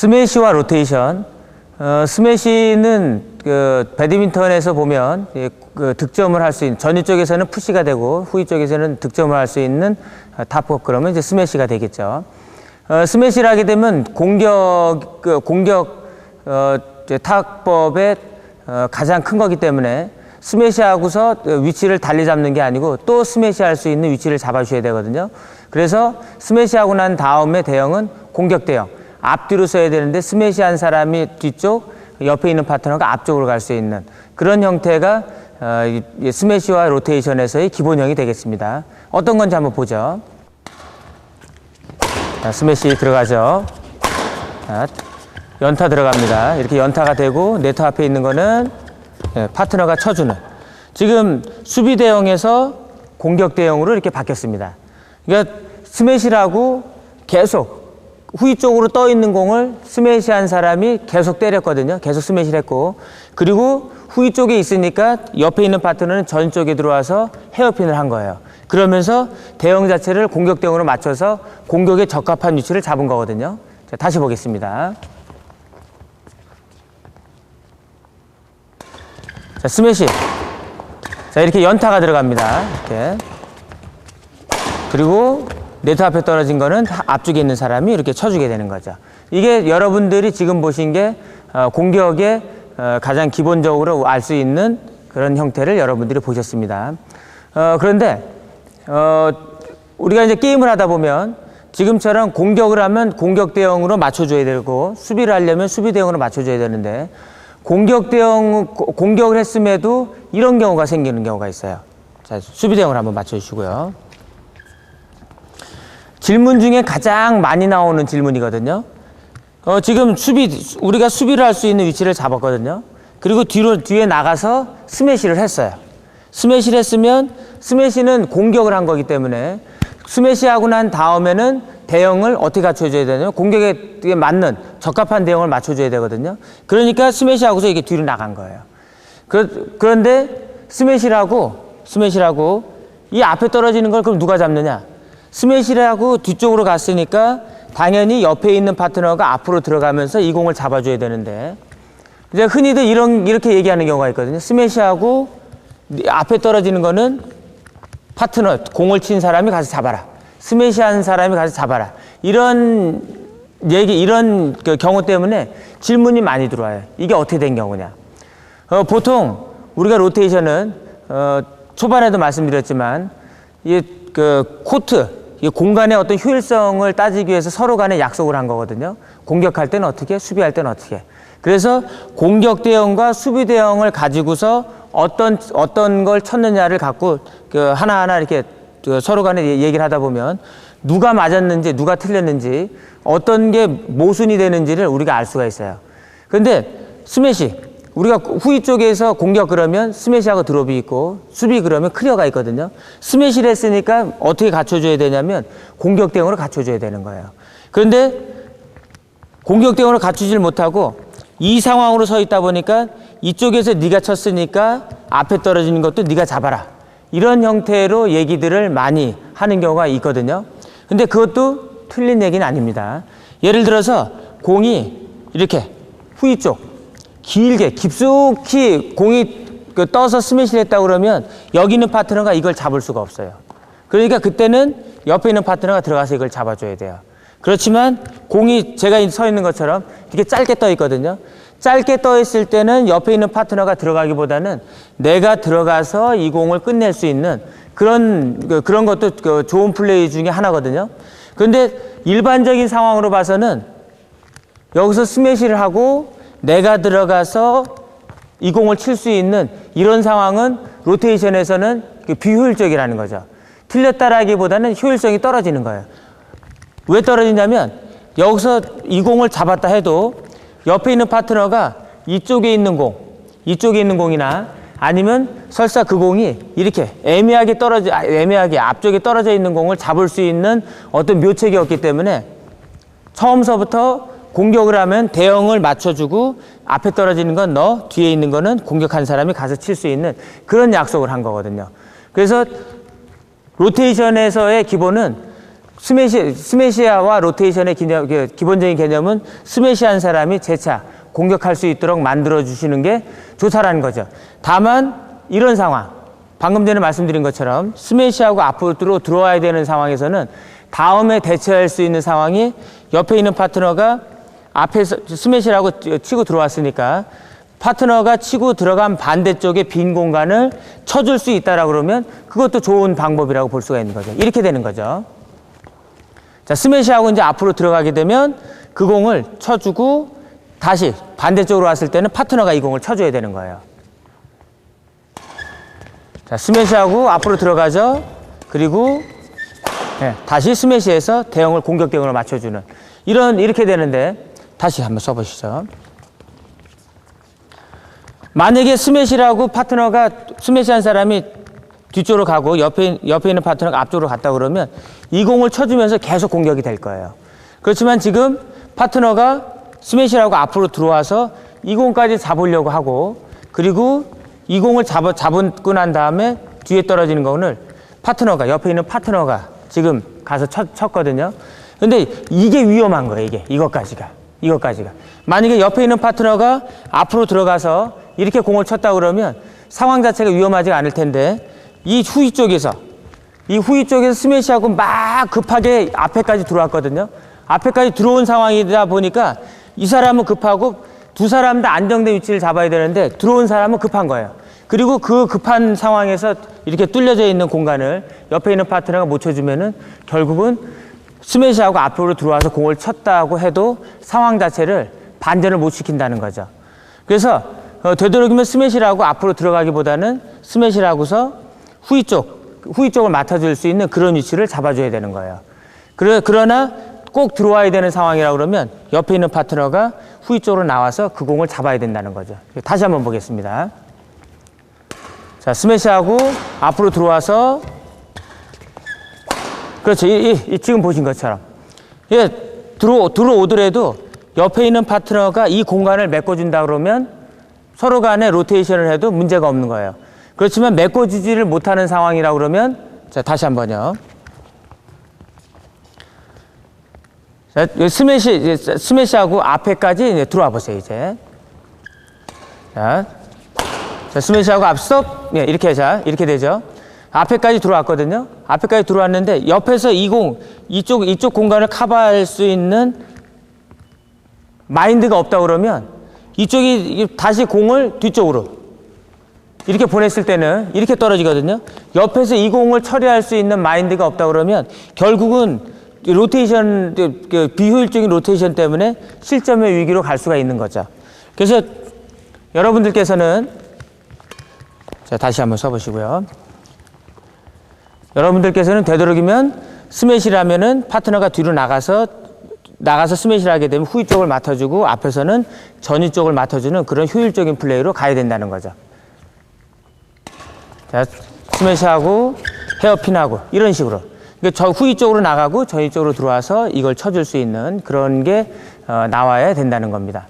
스매시와 로테이션. 어, 스매시는 그 배드민턴에서 보면 예, 그 득점을 할 수 있는 전위 쪽에서는 푸시가 되고 후위 쪽에서는 득점을 할 수 있는 어, 탑업 그러면 이제 스매시가 되겠죠. 어, 스매시를 하게 되면 공격 그 공격 어, 탑법의 어, 가장 큰 거기 때문에 스매시하고서 위치를 달리 잡는 게 아니고 또 스매시 할 수 있는 위치를 잡아주셔야 되거든요. 그래서 스매시하고 난 다음에 대형은 공격 대형. 앞뒤로 써야 되는데 스매시 한 사람이 뒤쪽, 옆에 있는 파트너가 앞쪽으로 갈 수 있는 그런 형태가 어, 스매시와 로테이션에서의 기본형이 되겠습니다. 어떤 건지 한번 보죠. 자, 스매시 들어가죠. 자, 연타 들어갑니다. 이렇게 연타가 되고 네트 앞에 있는 거는 예, 파트너가 쳐주는. 지금 수비 대형에서 공격 대형으로 이렇게 바뀌었습니다. 그러니까 스매시라고 계속 후위 쪽으로 떠 있는 공을 스매시 한 사람이 계속 때렸거든요. 계속 스매시를 했고. 그리고 후위 쪽에 있으니까 옆에 있는 파트너는 전 쪽에 들어와서 헤어핀을 한 거예요. 그러면서 대형 자체를 공격 대형으로 맞춰서 공격에 적합한 위치를 잡은 거거든요. 자, 다시 보겠습니다. 자, 스매시. 자, 이렇게 연타가 들어갑니다. 이렇게. 그리고 네트 앞에 떨어진 거는 다 앞쪽에 있는 사람이 이렇게 쳐주게 되는 거죠. 이게 여러분들이 지금 보신 게 어, 공격의 어, 가장 기본적으로 알 수 있는 그런 형태를 여러분들이 보셨습니다. 어, 그런데 어, 우리가 이제 게임을 하다 보면 지금처럼 공격을 하면 공격 대형으로 맞춰줘야 되고 수비를 하려면 수비 대형으로 맞춰줘야 되는데 공격 고- 공격을 했음에도 이런 경우가 생기는 경우가 있어요. 자, 수비 대형을 한번 맞춰주시고요. 질문 중에 가장 많이 나오는 질문이거든요. 어, 지금 수비, 우리가 수비를 할 수 있는 위치를 잡았거든요. 그리고 뒤로, 뒤에 나가서 스매시를 했어요. 스매시를 했으면 스매시는 공격을 한 거기 때문에 스매시하고 난 다음에는 대형을 어떻게 갖춰줘야 되냐면 공격에 맞는 적합한 대형을 맞춰줘야 되거든요. 그러니까 스매시하고서 이게 뒤로 나간 거예요. 그, 그런데 스매시라고, 스매시라고 이 앞에 떨어지는 걸 그럼 누가 잡느냐? 스매시라고 뒤쪽으로 갔으니까 당연히 옆에 있는 파트너가 앞으로 들어가면서 이 공을 잡아줘야 되는데 이제 흔히들 이런 이렇게 얘기하는 경우가 있거든요. 스매시하고 앞에 떨어지는 거는 파트너 공을 친 사람이 가서 잡아라. 스매시한 사람이 가서 잡아라. 이런 얘기 이런 그 경우 때문에 질문이 많이 들어와요. 이게 어떻게 된 경우냐? 어, 보통 우리가 로테이션은 어, 초반에도 말씀드렸지만 이 그 코트 이 공간의 어떤 효율성을 따지기 위해서 서로 간에 약속을 한 거거든요. 공격할 때는 어떻게, 수비할 때는 어떻게. 그래서 공격 대형과 수비 대형을 가지고서 어떤 어떤 걸 쳤느냐를 갖고 그 하나하나 이렇게 그 서로 간에 얘- 얘기를 하다 보면 누가 맞았는지 누가 틀렸는지 어떤 게 모순이 되는지를 우리가 알 수가 있어요. 근데 스매시 우리가 후위 쪽에서 공격 그러면 스매시하고 드롭이 있고 수비 그러면 클리어가 있거든요. 스매시를 했으니까 어떻게 갖춰줘야 되냐면 공격 대응으로 갖춰줘야 되는 거예요. 그런데 공격 대응으로 갖추질 못하고 이 상황으로 서 있다 보니까 이쪽에서 네가 쳤으니까 앞에 떨어지는 것도 네가 잡아라. 이런 형태로 얘기들을 많이 하는 경우가 있거든요. 근데 그것도 틀린 얘기는 아닙니다. 예를 들어서 공이 이렇게 후위 쪽 길게 깊숙이 공이 그 떠서 스매시를 했다 그러면 여기 있는 파트너가 이걸 잡을 수가 없어요. 그러니까 그때는 옆에 있는 파트너가 들어가서 이걸 잡아줘야 돼요. 그렇지만 공이 제가 서 있는 것처럼 이렇게 짧게 떠 있거든요. 짧게 떠 있을 때는 옆에 있는 파트너가 들어가기보다는 내가 들어가서 이 공을 끝낼 수 있는 그런 그, 그런 것도 그 좋은 플레이 중에 하나거든요. 그런데 일반적인 상황으로 봐서는 여기서 스매시를 하고 내가 들어가서 이 공을 칠 수 있는 이런 상황은 로테이션에서는 그 비효율적이라는 거죠. 틀렸다라기보다는 효율성이 떨어지는 거예요. 왜 떨어지냐면 여기서 이 공을 잡았다 해도 옆에 있는 파트너가 이쪽에 있는 공, 이쪽에 있는 공이나 아니면 설사 그 공이 이렇게 애매하게 떨어져, 아, 애매하게 앞쪽에 떨어져 있는 공을 잡을 수 있는 어떤 묘책이 없기 때문에 처음서부터 공격을 하면 대형을 맞춰주고 앞에 떨어지는 건 너, 뒤에 있는 거는 공격한 사람이 가서 칠 수 있는 그런 약속을 한 거거든요. 그래서 로테이션에서의 기본은 스매시, 스매시아와 로테이션의 개념, 그 기본적인 개념은 스매시한 사람이 재차 공격할 수 있도록 만들어 주시는 게 좋다라는 거죠. 다만 이런 상황, 방금 전에 말씀드린 것처럼 스매시하고 앞으로 들어와야 되는 상황에서는 다음에 대처할 수 있는 상황이 옆에 있는 파트너가 앞에서 스매시라고 치고 들어왔으니까 파트너가 치고 들어간 반대쪽에 빈 공간을 쳐줄 수 있다라 그러면 그것도 좋은 방법이라고 볼 수가 있는 거죠. 이렇게 되는 거죠. 자, 스매시하고 이제 앞으로 들어가게 되면 그 공을 쳐주고 다시 반대쪽으로 왔을 때는 파트너가 이 공을 쳐줘야 되는 거예요. 자, 스매시하고 앞으로 들어가죠. 그리고 예, 다시 스매시해서 대형을 공격 대형으로 맞춰주는 이런 이렇게 되는데 다시 한번 써보시죠. 만약에 스매시라고 파트너가 스매시한 사람이 뒤쪽으로 가고 옆에 옆에 있는 파트너가 앞쪽으로 갔다 그러면 이 공을 쳐주면서 계속 공격이 될 거예요. 그렇지만 지금 파트너가 스매시라고 앞으로 들어와서 이 공까지 잡으려고 하고 그리고 이 공을 잡아, 잡고 난 다음에 뒤에 떨어지는 공을 파트너가 옆에 있는 파트너가 지금 가서 쳤, 쳤거든요. 근데 이게 위험한 거예요. 이게 이것까지가 이것까지가 만약에 옆에 있는 파트너가 앞으로 들어가서 이렇게 공을 쳤다 그러면 상황 자체가 위험하지 않을 텐데 이 후위 쪽에서 이 후위 쪽에서 스매시하고 막 급하게 앞에까지 들어왔거든요. 앞에까지 들어온 상황이다 보니까 이 사람은 급하고 두 사람 다 안정된 위치를 잡아야 되는데 들어온 사람은 급한 거예요. 그리고 그 급한 상황에서 이렇게 뚫려져 있는 공간을 옆에 있는 파트너가 못 쳐주면은 결국은 스매시하고 앞으로 들어와서 공을 쳤다고 해도 상황 자체를 반전을 못 시킨다는 거죠. 그래서 어, 되도록이면 스매시라고 앞으로 들어가기보다는 스매시라고서 후위 쪽, 후위 쪽을 맡아줄 수 있는 그런 위치를 잡아줘야 되는 거예요. 그러, 그러나 꼭 들어와야 되는 상황이라 그러면 옆에 있는 파트너가 후위 쪽으로 나와서 그 공을 잡아야 된다는 거죠. 다시 한번 보겠습니다. 자, 스매시하고 앞으로 들어와서 그렇죠. 이, 이, 이 지금 보신 것처럼. 예, 들어, 들어오더라도 옆에 있는 파트너가 이 공간을 메꿔준다 그러면 서로 간에 로테이션을 해도 문제가 없는 거예요. 그렇지만 메꿔주지를 못하는 상황이라 그러면 자, 다시 한 번요. 자, 이 스매시, 스매시하고 앞에까지 들어와 보세요, 이제. 자, 자 스매시하고 앞 스톱. 예, 이렇게 자, 이렇게 되죠. 앞에까지 들어왔거든요. 앞에까지 들어왔는데 옆에서 이 공, 이쪽, 이쪽 공간을 커버할 수 있는 마인드가 없다 그러면 이쪽이 다시 공을 뒤쪽으로 이렇게 보냈을 때는 이렇게 떨어지거든요. 옆에서 이 공을 처리할 수 있는 마인드가 없다 그러면 결국은 로테이션, 그 비효율적인 로테이션 때문에 실점의 위기로 갈 수가 있는 거죠. 그래서 여러분들께서는 자, 다시 한번 써보시고요. 여러분들께서는 되도록이면 스매시라면은 파트너가 뒤로 나가서 나가서 스매시를 하게 되면 후위 쪽을 맡아주고 앞에서는 전위 쪽을 맡아주는 그런 효율적인 플레이로 가야 된다는 거죠. 자, 스매시하고 헤어핀하고 이런 식으로. 그러니까 저 후위 쪽으로 나가고 전위 쪽으로 들어와서 이걸 쳐줄 수 있는 그런 게 어, 나와야 된다는 겁니다.